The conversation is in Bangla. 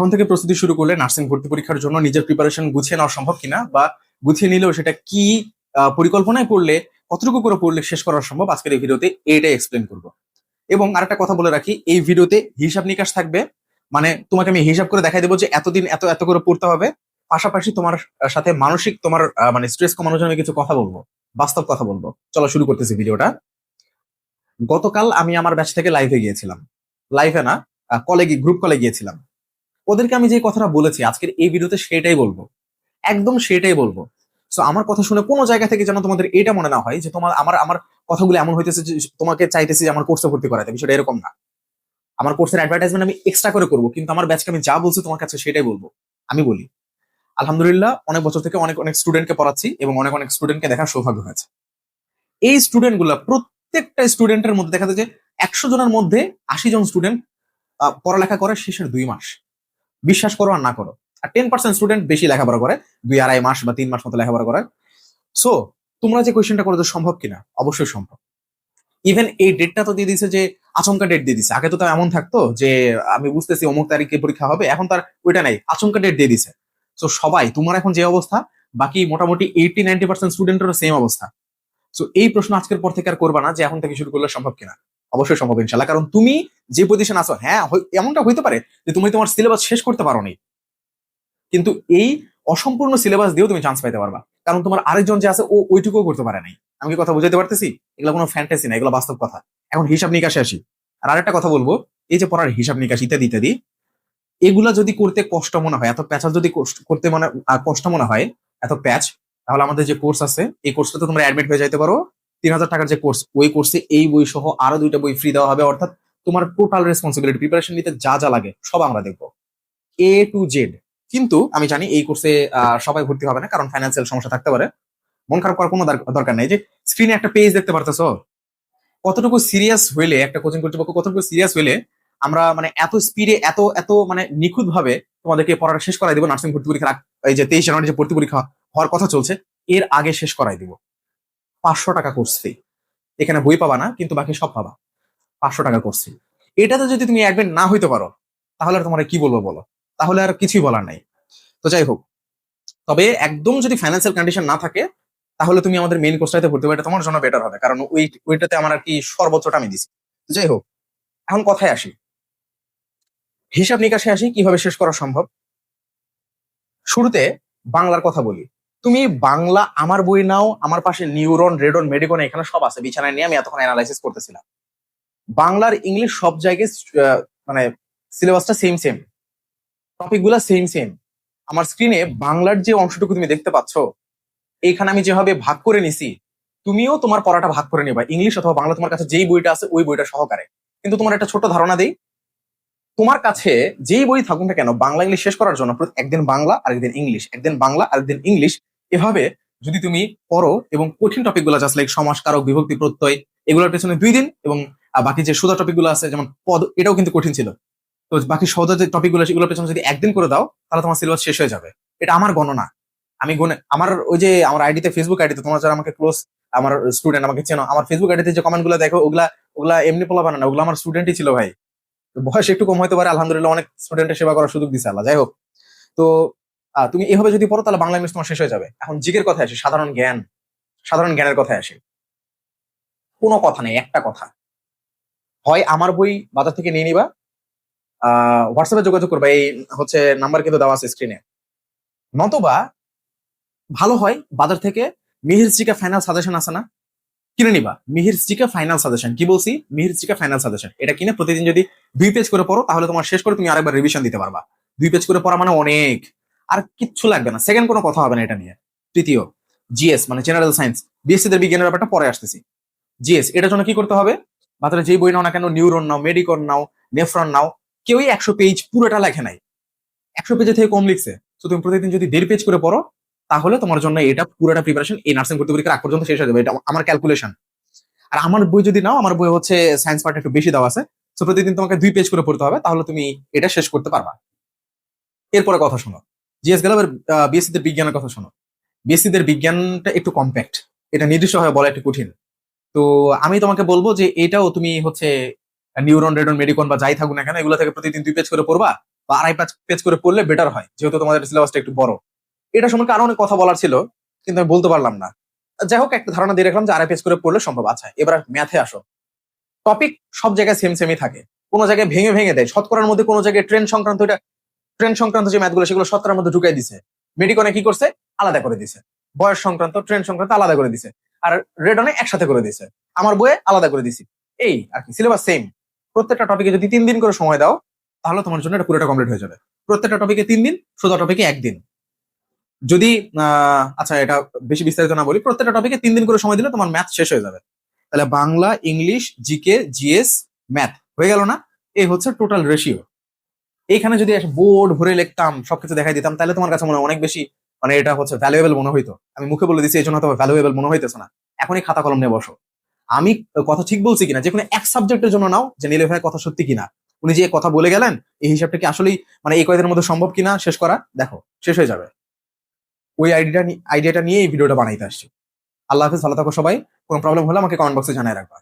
এখন থেকে প্রস্তুতি শুরু করলে নার্সিং ভর্তি পরীক্ষার জন্য নিজের প্রিপারেশন গুছিয়ে নেওয়া সম্ভব কিনা বা গুছিয়ে নিলেও সেটা কি পরিকল্পনায় পড়লে, কতটুকু করে পড়লে শেষ করা সম্ভব, আজকের এই ভিডিওতে এইটাই এক্সপ্লেন করব। এবং আরেকটা কথা বলে রাখি, এই ভিডিওতে হিসাব নিকাশ থাকবে মানে তোমাকে আমি হিসাব করে দেখাই দেবো যে এতদিন এত এত করে পড়তে হবে, পাশাপাশি তোমার সাথে মানসিক তোমার মানে স্ট্রেস কমানোর জন্য কিছু কথা বলব, বাস্তব কথা বলব। চলো শুরু করতেছি ভিডিওটা। গতকাল আমি আমার ব্যাচ থেকে লাইভে গিয়েছিলাম। লাইভে না কলে গ্রুপ কলে গিয়েছিলাম। ওদেরকে আমি যে কথাটা বলেছি, আজকের এই ভিডিওতে সেটাই বলব। একদম সেটাই বলব। সো আমার কথা শুনে কোনো জায়গা থেকে যেন তোমাদের এটা মনে না হয় যে তোমার, আমার আমার কথাগুলো এমন হইতেছে যে, তোমাকে চাইতেছি যে আমার কোর্সে ভর্তি করাতে। বিষয়টা এরকম না। আমার কোর্সের অ্যাডভার্টাইজমেন্ট আমি এক্সট্রা করে করব, কিন্তু আমার ব্যাচকে আমি যা বলছি তোমার কাছে সেটাই বলব। আমি বলি, আলহামদুলিল্লাহ, অনেক বছর থেকে অনেক অনেক স্টুডেন্টকে পড়াচ্ছি এবং অনেক অনেক স্টুডেন্টকে দেখার সৌভাগ্য হয়েছে। এই স্টুডেন্টগুলা প্রত্যেকটা স্টুডেন্টের মধ্যে দেখা যায় যে একশো জনের মধ্যে আশি জন স্টুডেন্ট পড়ালেখা করে শেষের দুই মাস। বিশ্বাস করো আর না করো। আর টেন পার্সেন্ট স্টুডেন্ট বেশি লেখাপড়া করে, দুই আড়াই মাস বা তিন মাস মতো লেখাপড়া করে। সো তোমরা যে কোয়েশ্চেনটা করো সম্ভব কিনা? অবশ্যই সম্ভব। ইভেন এই ডেটটা তো দিয়ে দিছে যে, আচমকা ডেট দিয়ে দিছে। আগে তো তার এমন থাকতো যে, আমি বুঝতেছি অমুক তারিখে পরীক্ষা হবে, এখন তার ওইটা নাই, আচমকা ডেট দিয়ে দিছে। তো সবাই, তোমার এখন যে অবস্থা, বাকি মোটামুটি এইটি নাইনটি পার্সেন্ট স্টুডেন্টেরও সেম অবস্থা। সো এই প্রশ্ন আজকের পর থেকে আর করবা না যে এখন থেকে শুরু করলে সম্ভব কিনা। অবশ্যই সম্ভব ইনশাল্লাহ কারণ তুমি যে পজিশন আছো হ্যাঁ এমনটা হইতে পারে যে তুমি তোমার সিলেবাস শেষ করতে পারো নি কিন্তু এই অসম্পূর্ণ সিলেবাস দিয়েও তুমি চান্স পাইতে পারবা। কারণ তোমার আরেকজন যে আছে, ও ওইটুকুও করতে পারে নাই। আমি কি কথা বুঝাইতে পারতেছি? এগুলো কোনো ফ্যান্টাসি না, এগুলো বাস্তব কথা। এখন হিসাব নিকাশে আসি। আর আরেকটা কথা বলব, এই যে পড়ার হিসাব নিকাশ, ইত্যাদি ইত্যাদি, এগুলা যদি করতে কষ্ট মনে হয়, এত প্যাচ যদি করতে মনে কষ্ট মনে হয়, এত প্যাচ তাহলে আমাদের যে কোর্স আছে, এই কোর্সটাতে তোমরা অ্যাডমিট হয়ে যাইতে পারো। তিন হাজার টাকার যে কোর্স ওই কোর্সে এই বই সহ আরও দুইটা বই ফ্রি দেওয়া হবে। অর্থাৎ তোমার টোটাল রেসপন্সিবিলিটি প্রিপারেশন নিতে যা যা লাগে, সব আমরা দেখব। এ টু জেড কিন্তু আমি জানি এই কোর্সে সবাই ভর্তি হবে না, কারণ ফাইন্যান্সিয়াল সমস্যা থাকতে পারে। মন খারাপ করার কোনো দর- দরকার নেই। যে স্ক্রিনে একটা পেজ দেখতে পারতেছো? কতটুকু সিরিয়াস হইলে, একটা কোচিং কর্তৃপক্ষ কতটুকু সিরিয়াস হইলে, আমরা মানে এত স্পিডে এত এত মানে নিখুঁত ভাবে তোমাদেরকে পড়াটা শেষ করাই দিব। নার্সিং ভর্তি পরীক্ষা এই যে তেইশ জানুয়ারি যে ভর্তি পরীক্ষা হওয়ার কথা চলছে এর আগে শেষ করাই দিব। পাঁচশো টাকা কোর্স ফি এখানে বই পাবা না, কিন্তু বাকি সব পাবা। পাঁচশো টাকা কোর্স ফি এটাতে যদি তুমি অ্যাডমিট না হইতে পারো, তাহলে আর তোমার কি বলব বলো? তাহলে আর কিছুই বলার নাই। তো যাই হোক, তবে একদম যদি ফাইন্যান্সিয়াল কন্ডিশন না থাকে, তাহলে তুমি আমাদের মেইন কোর্সটাতে ভর্তি হবে। এটা তোমার জন্য বেটার হবে, কারণ ওই, ওইটাতে আমার আর কি সর্বোচ্চটা আমি দিছি। যাই হোক, এখন কথায় আসি। হিসাব নিকাশে আসি, কীভাবে শেষ করা সম্ভব? শুরুতে বাংলার কথা বলি। তুমি বাংলা আমার বই নাও, আমার পাশে নিউরন, রেডন, মেডিকন এখানে সব আছে, বিছানায় নিয়ে আমি এতক্ষণ অ্যানালাইসিস করতেছিলাম। বাংলার ইংলিশ সব জায়গায় মানে সিলেবাসটা সেম সেম টপিকগুলা সেম সেম আমার স্ক্রিনে বাংলার যে অংশটুকু তুমি দেখতে পাচ্ছ, এখানে আমি যেভাবে ভাগ করে নিছি, তুমিও তোমার পড়াটা ভাগ করে নিবা, ইংলিশ অথবা বাংলা তোমার কাছে যেই বইটা আছে, ওই বইটা সহকারে। কিন্তু তোমার একটা ছোট ধারণা দেই, তোমার কাছে যেই বই থাকুক না কেন, বাংলা ইংলিশ শেষ করার জন্য একদিন বাংলা, আরেকদিন ইংলিশ। একদিন বাংলা, আরেকদিন ইংলিশ। এভাবে যদি তুমি পড়ো এবং কঠিন টপিকগুলো জাস্ট লাইক সমাস কারক, বিভক্তি, প্রত্যয়, এগুলোর পেছনে দুই দিন এবং বাকি যে সোজা টপিকগুলো আছে, যেমন পদ, এটাও কিন্তু কঠিন ছিল। তো বাকি সোজা যে টপিকগুলো সেগুলোর পেছনে যদি একদিন করে দাও, তাহলে তোমার সিলেবাস শেষ হয়ে যাবে। এটা আমার গণনা। আমি গুনে, আমার ওই যে, আমার আইডিতে ফেসবুক আইডিতে তোমার যারা আমাকে ক্লোজ আমার স্টুডেন্ট আমাকে চেনো, আমার ফেসবুক আইডিতে যে কমেন্টগুলো দেখো, ওগুলা ওগুলা এমনি পোলা বানানো ওগুলো আমার স্টুডেন্টই ছিল ভাই। বয়স একটু কম হতে পারে, আলহামদুলিল্লাহ অনেক স্টুডেন্টের সেবা করার সুযোগ দিছে আল্লাহ, যাই হোক। তো তুমি এভাবে যদি পড়ো, তাহলে বাংলা ইংলিশ তোমার শেষ হয়ে যাবে। এখন জিকের কথা আসে, সাধারণ জ্ঞান। সাধারণ জ্ঞানের কথায় আসে। কোনো কথা নেই, একটা কথা। হয় আমার বই বাজার থেকে নিয়ে নিবা, আহ হোয়াটসঅ্যাপে যোগাযোগ করবা, এই হচ্ছে নাম্বার কিন্তু দেওয়া আছে স্ক্রিনে নতবা ভালো হয়, বাজার থেকে মিহির চিকা ফাইনাল সাজেশন আছে না, কিনে নিবা। মিহির চিকা ফাইনাল সাজেশন কি বলছি? মিহির চিকা ফাইনাল সাজেশন এটা কিনে প্রতিদিন যদি দুই পেজ করে পড়ো, তাহলে তোমার শেষ করে তুমি আরেকবার রিভিশন দিতে পারবা। দুই পেজ করে পড়া মানে অনেক। আর কিচ্ছু লাগবে না। সেকেন্ড কোনো কথা হবে না এটা নিয়ে। তৃতীয় জিএস মানে জেনারেল সায়েন্স বিএসসি দের বিজ্ঞানের ব্যাপারটা পরে আসতেছি। জিএস এটার জন্য কি করতে হবে? মাত্র যেই বই নাও না কেন নিউরন নাও মেডিকন নাও নেফ্রন নাও, কেউই একশো পেজ পুরোটা লেখে নাই। একশো পেজের থেকে কম লিখছে। তো তুমি প্রতিদিন যদি দেড় পেজ করে পড়ো, তাহলে তোমার জন্য এটা পুরোটা প্রিপারেশন এই নার্সিং ভর্তি পরীক্ষার আগ পর্যন্ত শেষ হয়ে যাবে। এটা আমার ক্যালকুলেশন আর আমার বই যদি নাও, আমার বই হচ্ছে সায়েন্স পার্ট একটু বেশি দেওয়া আছে। তো প্রতিদিন তোমাকে দুই পেজ করে পড়তে হবে, তাহলে তুমি এটা শেষ করতে পারবা। এরপরে কথা শোনো। জিএস গেল বিএসসি দের বিজ্ঞানের কথা শোনো। বিএসসি দের বিজ্ঞানটা একটু কম্প্যাক্ট এটা নির্দিষ্ট হয়ে বলা একটু কঠিন। তো আমি তোমাকে বলব যে এটাও তুমি হচ্ছে নিউরন রেডন মেডিকন বা যাই থাকুক না কেন, এগুলো থেকে প্রতিদিন দুই পেজ করে পড়বা বা আড়াই পাঁচ পেজ করে পড়লে বেটার হয়, যেহেতু তোমাদের সিলেবাসটা একটু বড়। এটা সম্পর্কে আরও অনেক কথা বলার ছিল, কিন্তু আমি বলতে পারলাম না। যাই হোক, একটা ধারণা দিয়ে রাখলাম যে আড়াই পেজ করে পড়লে সম্ভব। আচ্ছা এবার ম্যাথে আসো। টপিক সব জায়গায় সেম সেমই থাকে। কোনো জায়গায় ভেঙে ভেঙে দেয়। শতকরার মধ্যে কোনো জায়গায় ট্রেন সংক্রান্ত এটা ট্রেন সংক্রান্ত যে ম্যাথগুলো সেগুলো শতকরার মধ্যে ঢুকাই দিছে। মেডিকনে কি করছে? আলাদা করে দিছে। বয়স সংক্রান্ত ট্রেন সংক্রান্ত আলাদা করে দিছে। আর রেডনে একসাথে করে দিছে। আমার বইয়ে আলাদা করে দিছি। এই আর কি সিলেবাস সেম প্রত্যেকটা টপিকে যদি তিন দিন করে সময় দাও, তাহলে তোমার জন্য এটা পুরোটা কমপ্লিট হয়ে যাবে। প্রত্যেকটা টপিকে তিন দিন, সোজা টপিকে একদিন। যদি আচ্ছা এটা বেশি বিস্তারিত না বলি, প্রত্যেকটা টপিকে তিন দিন করে সময় দিলে তোমার ম্যাথ শেষ হয়ে যাবে। তাহলে Bangla, English, G K, G S math হয়ে গেল না? এই হচ্ছে টোটাল রেশিও এইখানে যদি বোর্ড ভরে লিখতাম, সবকিছু দেখাই দিতাম, তাহলে তোমার কাছে মনে হয় অনেক বেশি মানে এটা হচ্ছে ভ্যালুয়েবল মনে হইতো। আমি মুখে বলে দিচ্ছি এই জন্য ভ্যালুয়েবল মনে হইতেছে না। এখনই খাতা কলম নিয়ে বসো। আমি কথা ঠিক বলছি কিনা? যে কোনো এক সাবজেক্টের জন্য নাও, যে নীলে ভাই কথা সত্যি কিনা। উনি যে কথা বলে গেলেন, এই হিসাবটা কি আসলেই মানে এই কয়েকদিনের মধ্যে সম্ভব কিনা? শেষ করা? দেখো, শেষ হয়ে যাবে। ওই আইডিয়াটা আইডিয়াটা নিয়ে এই ভিডিওটা বানাইতে আসছি। আল্লাহ হাফিজ, ভালো থাকো সবাই। কোনো প্রবলেম হলে আমাকে কমেন্ট বক্সে জানাই রাখবা।